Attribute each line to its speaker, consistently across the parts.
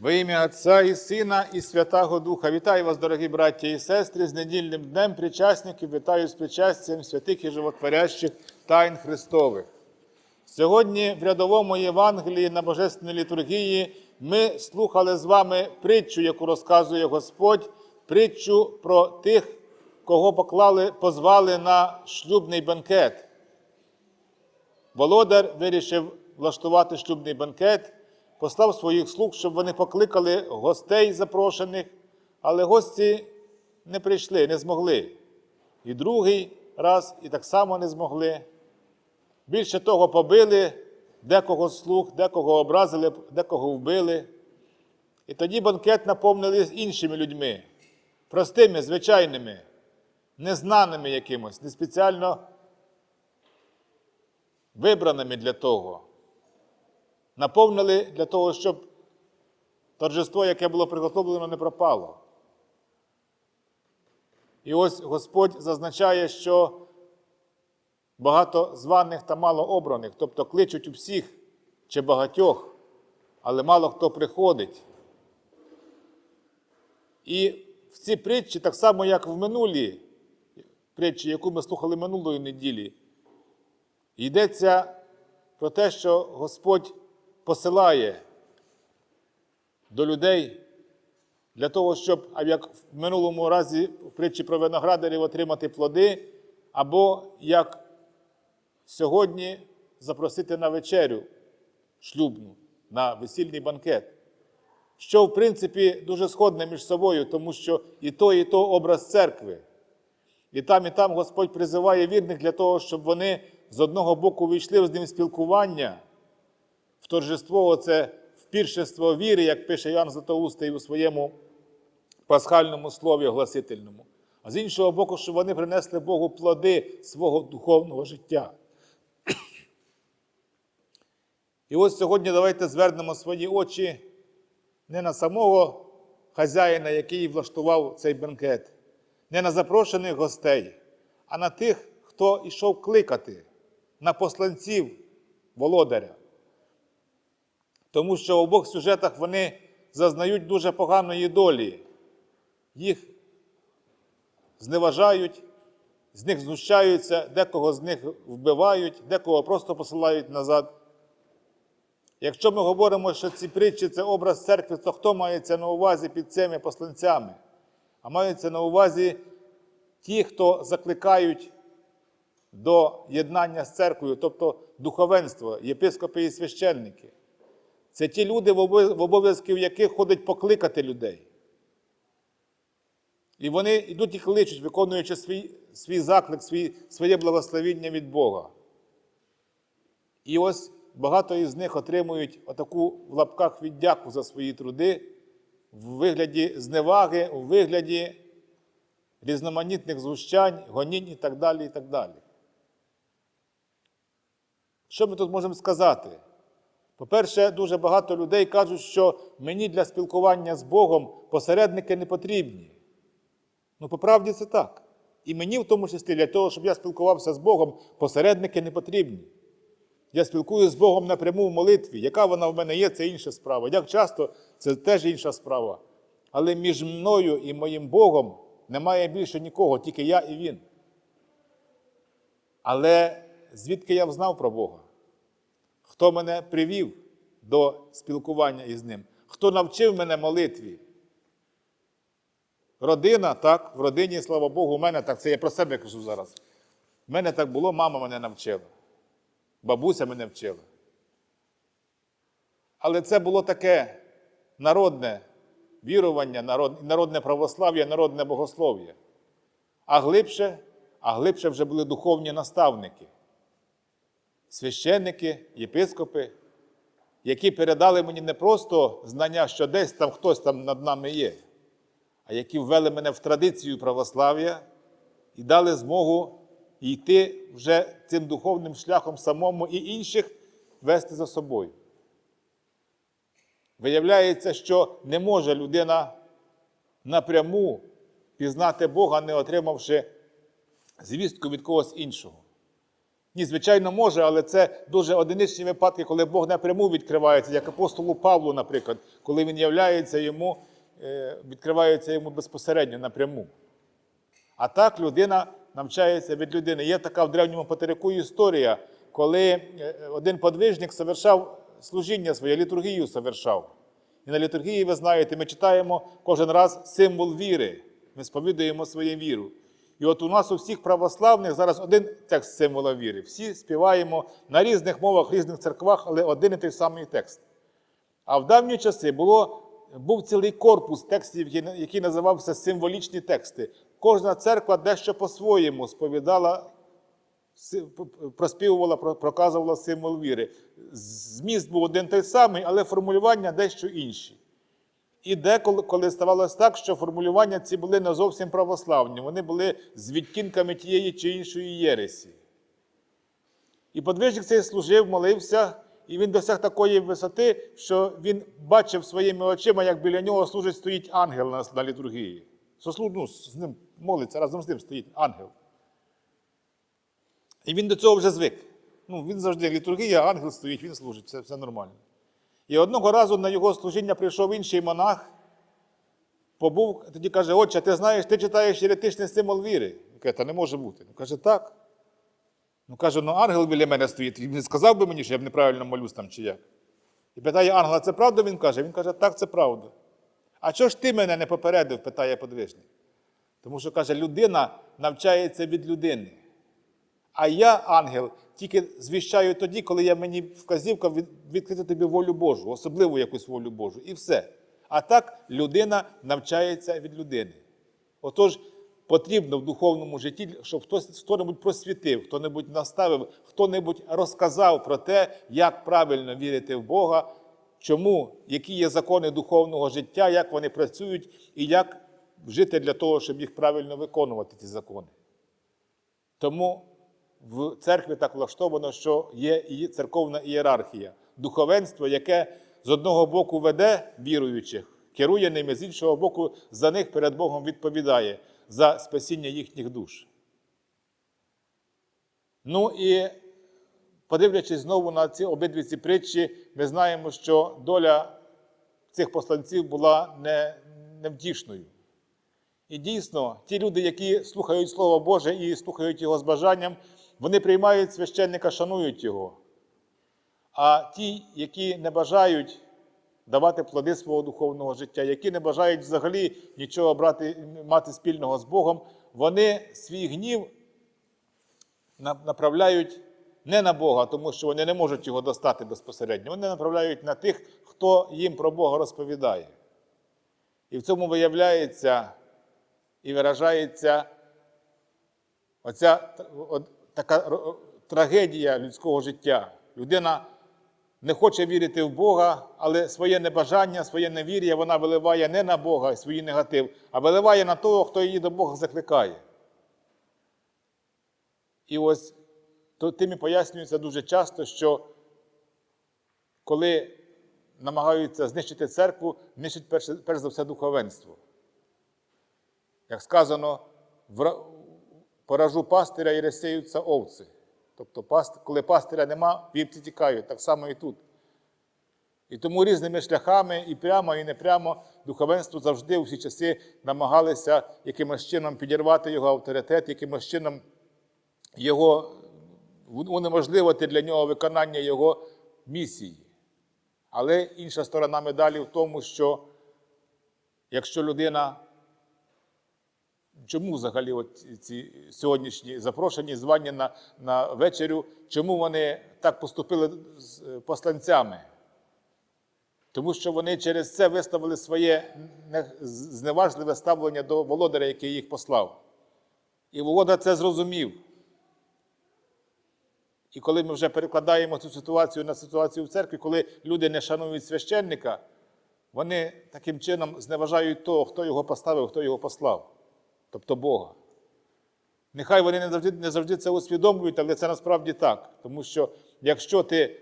Speaker 1: Во ім'я Отця і Сина, і Святого Духа. Вітаю вас, дорогі браття і сестри, з недільним днем причасників, вітаю з причастям святих і животворящих тайн Христових. Сьогодні в рядовому Євангелії на Божественній літургії ми слухали з вами притчу, яку розказує Господь, притчу про тих, кого поклали, позвали на шлюбний бенкет. Володар вирішив влаштувати шлюбний бенкет, послав своїх слуг, щоб вони покликали гостей запрошених, але гості не прийшли, не змогли. І другий раз, і так само не змогли. Більше того, побили декого з слуг, декого образили, декого вбили. І тоді банкет наповнили іншими людьми, простими, звичайними, незнаними якимось, не спеціально вибраними для того. Наповнили для того, щоб торжество, яке було приготовлено, не пропало. І ось Господь зазначає, що багато званих та мало обраних, тобто кличуть у всіх чи багатьох, але мало хто приходить. І в цій притчі, так само, як в минулій притчі, яку ми слухали минулої неділі, йдеться про те, що Господь посилає до людей для того, щоб, як в минулому разі в притчі про виноградарів отримати плоди, або як сьогодні запросити на вечерю шлюбну, на весільний банкет. Що, в принципі, дуже сходне між собою, тому що і то, і то образ церкви. І там, і там Господь призиває вірних для того, щоб вони з одного боку війшли з ним спілкування, торжество, оце в піршество віри, як пише Ян Златоустий у своєму пасхальному слові огласительному. А з іншого боку, щоб вони принесли Богу плоди свого духовного життя. І ось сьогодні давайте звернемо свої очі не на самого хазяїна, який влаштував цей бенкет, не на запрошених гостей, а на тих, хто йшов кликати, на посланців володаря. Тому що в обох сюжетах вони зазнають дуже поганої долі. Їх зневажають, з них знущаються, декого з них вбивають, декого просто посилають назад. Якщо ми говоримо, що ці притчі це образ церкви, то хто мається на увазі під цими посланцями? А мається на увазі ті, хто закликають до єднання з церквою, тобто духовенство, єпископи і священники. Це ті люди, в обов'язки яких ходить покликати людей. І вони йдуть і кличуть, виконуючи свій, свій заклик, свій, своє благословіння від Бога. І ось багато із них отримують отаку в лапках віддяку за свої труди в вигляді зневаги, у вигляді різноманітних звущань, гонінь і так далі. і так далі. Що ми тут можемо сказати? По-перше, дуже багато людей кажуть, що мені для спілкування з Богом посередники не потрібні. Ну, по правді це так. І мені, в тому числі, для того, щоб я спілкувався з Богом, посередники не потрібні. Я спілкуюся з Богом напряму в молитві. Яка вона в мене є, це інша справа. Як часто, це теж інша справа. Але між мною і моїм Богом немає більше нікого, тільки я і Він. Але звідки я взнав про Бога? Хто мене привів до спілкування із Ним? Хто навчив мене молитві? Родина, так, в родині, слава Богу, у мене так, це я про себе кажу зараз. У мене так було, мама мене навчила, бабуся мене вчила. Але це було таке народне вірування, народне православ'я, народне богослов'я. А глибше, а глибше вже були духовні наставники, священники, єпископи, які передали мені не просто знання, що десь там хтось там над нами є а які ввели мене в традицію православ'я і дали змогу йти вже цим духовним шляхом самому і інших вести за собою. Виявляється, що не може людина напряму пізнати Бога, не отримавши звістку від когось іншого. Ні, звичайно, може, але це дуже одиничні випадки, коли Бог напряму відкривається, як апостолу Павлу, наприклад, коли він являється йому, е, відкривається йому безпосередньо напряму. А так людина навчається від людини. Є така в древньому патерику історія, коли е, один подвижник совершав служіння своє, літургію совершав. І на літургії, ви знаєте, ми читаємо кожен раз символ віри. Ми сповідуємо свою віру. І от у нас у всіх православних зараз один текст символа віри. Всі співаємо на різних мовах, різних церквах, але один і той самий текст. А в давні часи було, був цілий корпус текстів, який- називався символічні тексти. Кожна церква дещо по-своєму сповідала, проспівувала, проказувала символ віри. Зміст був один той самий, але формулювання дещо інші. І деколи коли ставалося так, що формулювання ці були не зовсім православні, вони були з відтінками тієї чи іншої єресі. І подвижник цей служив, молився, і він досяг такої висоти, що він бачив своїми очима, як біля нього служить, стоїть ангел на, на літургії. Сослу- ну, з ним молиться, разом з ним стоїть ангел. І він до цього вже звик. Ну, він завжди літургія, ангел стоїть, він служить, все, все нормально. І одного разу на його служіння прийшов інший монах, побув, тоді каже: Отче, ти знаєш, ти читаєш єретичний символ віри. Каже, та не може бути. Ну, каже, так. Ну каже, ну ангел біля мене стоїть. Він сказав би мені, що я б неправильно молюсь там чи як. І питає ангела, це правда? Він каже, він каже, так, це правда. А чого ж ти мене не попередив? питає подвижник. Тому що каже, людина навчається від людини. А я, ангел, тільки звіщаю тоді, коли я мені вказівка відкрити тобі волю Божу, особливу якусь волю Божу. І все. А так людина навчається від людини. Отож, потрібно в духовному житті, щоб хтось хто-небудь просвітив, хто-небудь наставив, хто-небудь розказав про те, як правильно вірити в Бога, чому, які є закони духовного життя, як вони працюють, і як жити для того, щоб їх правильно виконувати, ці закони. Тому в церкві так влаштовано, що є і церковна ієрархія, духовенство, яке з одного боку веде віруючих, керує ними, з іншого боку, за них перед Богом відповідає за спасіння їхніх душ. Ну і подивлячись знову на ці обидві ці притчі, ми знаємо, що доля цих посланців була не, невтішною. І дійсно, ті люди, які слухають Слово Боже і слухають його з бажанням, вони приймають священника, шанують його. А ті, які не бажають давати плоди свого духовного життя, які не бажають взагалі нічого брати, мати спільного з Богом, вони свій гнів направляють не на Бога, тому що вони не можуть його достати безпосередньо. Вони направляють на тих, хто їм про Бога розповідає. І в цьому виявляється і виражається оця така трагедія людського життя. Людина не хоче вірити в Бога, але своє небажання, своє невір'я вона виливає не на Бога, свій негатив, а виливає на того, хто її до Бога закликає. І ось тим і пояснюється дуже часто, що коли намагаються знищити церкву, нищить перш, за все духовенство. Як сказано, «Вра- поражу пастиря і розсіються овці. Тобто, коли пастиря нема, вівці тікають, так само і тут. І тому різними шляхами, і прямо, і непрямо, духовенство завжди у всі часи намагалися якимось чином підірвати його авторитет, якимось чином його унеможливити для нього виконання його місії. Але інша сторона медалі в тому, що якщо людина Чому взагалі от ці сьогоднішні запрошені звання на, на вечерю, чому вони так поступили з е, посланцями? Тому що вони через це виставили своє зневажливе ставлення до володаря, який їх послав. І володар це зрозумів. І коли ми вже перекладаємо цю ситуацію на ситуацію в церкві, коли люди не шанують священника, вони таким чином зневажають того, хто його поставив, хто його послав тобто Бога. Нехай вони не завжди, не завжди це усвідомлюють, але це насправді так. Тому що якщо ти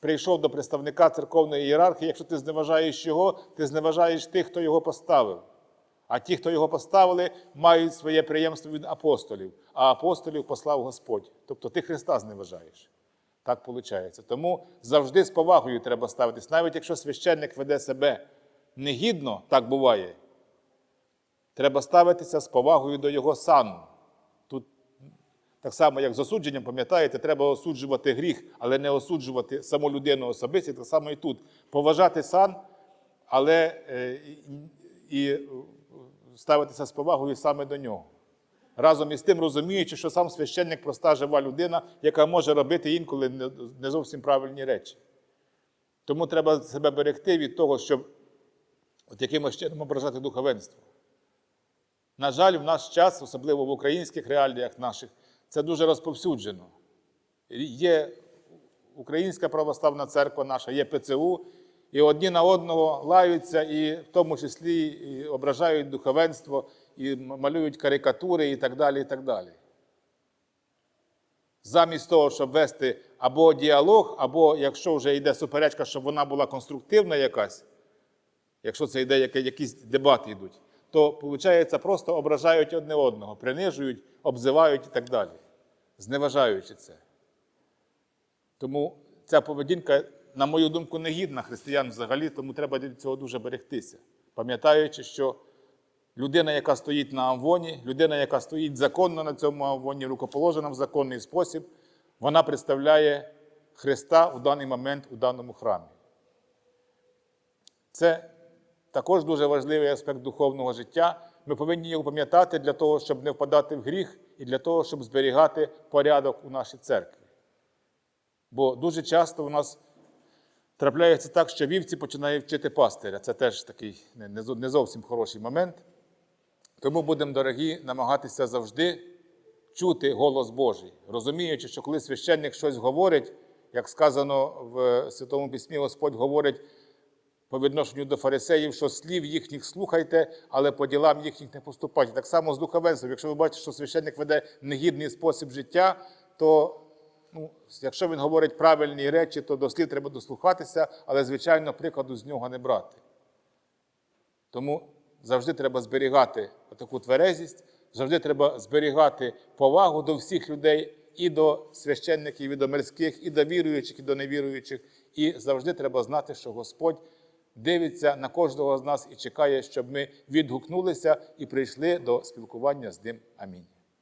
Speaker 1: прийшов до представника церковної ієрархії, якщо ти зневажаєш його, ти зневажаєш тих, хто його поставив. А ті, хто його поставили, мають своє приємство від апостолів, а апостолів послав Господь. Тобто ти Христа зневажаєш. Так виходить. Тому завжди з повагою треба ставитись, навіть якщо священник веде себе негідно, так буває. Треба ставитися з повагою до його сану. Тут так само, як з осудженням, пам'ятаєте, треба осуджувати гріх, але не осуджувати саму людину особисто. Так само і тут. Поважати сан, але е, і, і ставитися з повагою саме до нього. Разом із тим розуміючи, що сам священник проста жива людина, яка може робити інколи не зовсім правильні речі. Тому треба себе берегти від того, щоб от якимось чином ображати духовенство. На жаль, в наш час, особливо в українських реаліях наших, це дуже розповсюджено. Є Українська православна церква наша, є ПЦУ, і одні на одного лаються, і в тому числі і ображають духовенство, і малюють карикатури і так далі. і так далі. Замість того, щоб вести або діалог, або якщо вже йде суперечка, щоб вона була конструктивна якась, якщо це йде якісь дебати йдуть, то виходить, просто ображають одне одного, принижують, обзивають і так далі, зневажаючи це. Тому ця поведінка, на мою думку, не гідна християн взагалі, тому треба від цього дуже берегтися, пам'ятаючи, що людина, яка стоїть на амвоні, людина, яка стоїть законно на цьому амвоні, рукоположена в законний спосіб, вона представляє Христа у даний момент у даному храмі. Це також дуже важливий аспект духовного життя. Ми повинні його пам'ятати для того, щоб не впадати в гріх, і для того, щоб зберігати порядок у нашій церкві. Бо дуже часто у нас трапляється так, що вівці починають вчити пастиря. Це теж такий не- зовсім хороший момент. Тому будемо, дорогі, намагатися завжди чути голос Божий, розуміючи, що коли священник щось говорить, як сказано в Святому Письмі, Господь говорить по відношенню до фарисеїв, що слів їхніх слухайте, але по ділам їхніх не поступайте. Так само з духовенством. Якщо ви бачите, що священник веде негідний спосіб життя, то ну, якщо він говорить правильні речі, то до слів треба дослухатися, але, звичайно, прикладу з нього не брати. Тому завжди треба зберігати таку тверезість, завжди треба зберігати повагу до всіх людей, і до священників, і до мирських, і до віруючих, і до невіруючих. І завжди треба знати, що Господь дивиться на кожного з нас і чекає, щоб ми відгукнулися і прийшли до спілкування з ним. Амінь.